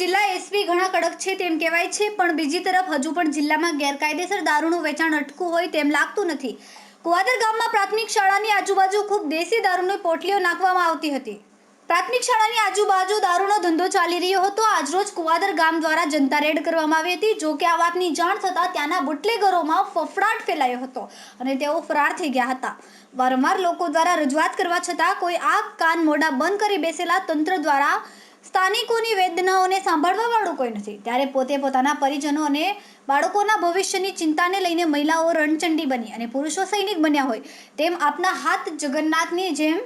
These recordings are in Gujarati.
જિલ્લા એસપી ઘણા કડક છે તેમ કહેવાય છે, પણ બીજી તરફ હજુ પણ જિલ્લામાં ગેરકાયદેસર દારૂનું વેચાણ અટકું હોય તેમ લાગતું નથી. કુવાદર ગામમાં પ્રાથમિક શાળાની આજુબાજુ ખૂબ દેશી દારૂની પોટલીઓ નાખવામાં આવતી હતી. પ્રાથમિક શાળાની આજુબાજુ દારૂનો ધંધો ચાલી રહ્યો હતો. આજરોજ કુવાદર ગામ દ્વારા જનતા રેડ કરવામાં આવી હતી. જો કે આ વાતની જાણ થતાં ત્યાંના બુટલેગરોમાં ફફડાટ ફેલાયો હતો અને તેઓ ફરાર થઈ ગયા હતા. વારંવાર લોકો દ્વારા રજૂઆત કરવા છતાં કોઈ આ કાન મોઢા બંધ કરી બેસેલા તંત્ર દ્વારા સ્થાનિકોની વેદનાઓને સાંભળવા વાળું કોઈ નથી. ત્યારે પોતે પોતાના પરિજનો અને બાળકોના ભવિષ્યની ચિંતાને લઈને મહિલાઓ રણચંડી બની અને પુરુષો સૈનિક બન્યા હોય તેમ આપના હાથ જગન્નાથની જેમ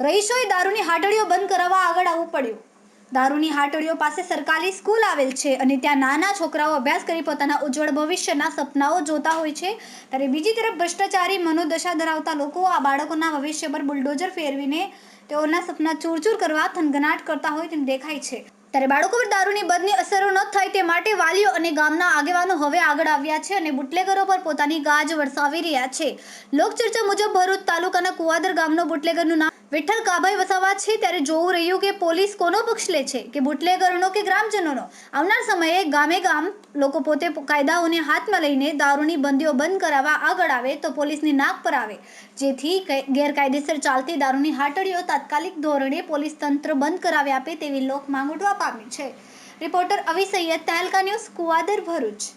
રહીશોએ દારૂની હાટડીઓ બંધ કરાવવા આગળ આવવું પડ્યું. દારૂની હાટડીઓ પાસે સરકારી સ્કૂલ આવેલ છે અને ત્યાં નાના છોકરાઓ અભ્યાસ કરી પોતાના ઉજ્જવળ ભવિષ્યના સપનાઓ જોતા હોય છે. ત્યારે બીજી તરફ ભ્રષ્ટાચારી મનોદશા ધરાવતા લોકો આ બાળકોના ભવિષ્ય પર બુલડોઝર ફેરવીને તેઓના સપના ચૂરચૂર કરવા થનગનાટ કરતા હોય તેમ દેખાય છે. ત્યારે બાળકો પર દારૂની બદની અસરો ન થાય તે માટે વાલીઓ અને ગામના આગેવાનો હવે આગળ આવ્યા છે અને બુટલેગરો પર પોતાની ગાજ વરસાવી રહ્યા છે. લોકચર્ચા મુજબ ભરૂચ તાલુકાના કુવાદર ગામનો બુટલેગરનું નામ વિઠ્ઠલ કાભાઈ વસાવા છે. ત્યારે જોવું રહ્યું કે પોલીસ કોનો પક્ષ લે છે? કે બુટલેગરનો કે ગ્રામજનોનો? આવનાર સમયે ગામે ગામ લોકો પોતે કાયદાઓને હાથમાં લઈને દારૂની બંદીઓ બંધ કરાવવા આગળ આવે તો પોલીસની નાક પર આવે. જેથી ગેરકાયદેસર ચાલતી દારૂની હાટડીઓ તાત્કાલિક ધોરણે પોલીસ તંત્ર બંધ કરાવી આપે તેવી લોક માંગ ઉઠવા પામી છે. Reporter Avi Saiyed Tehelka news Kuvadar Bharuch.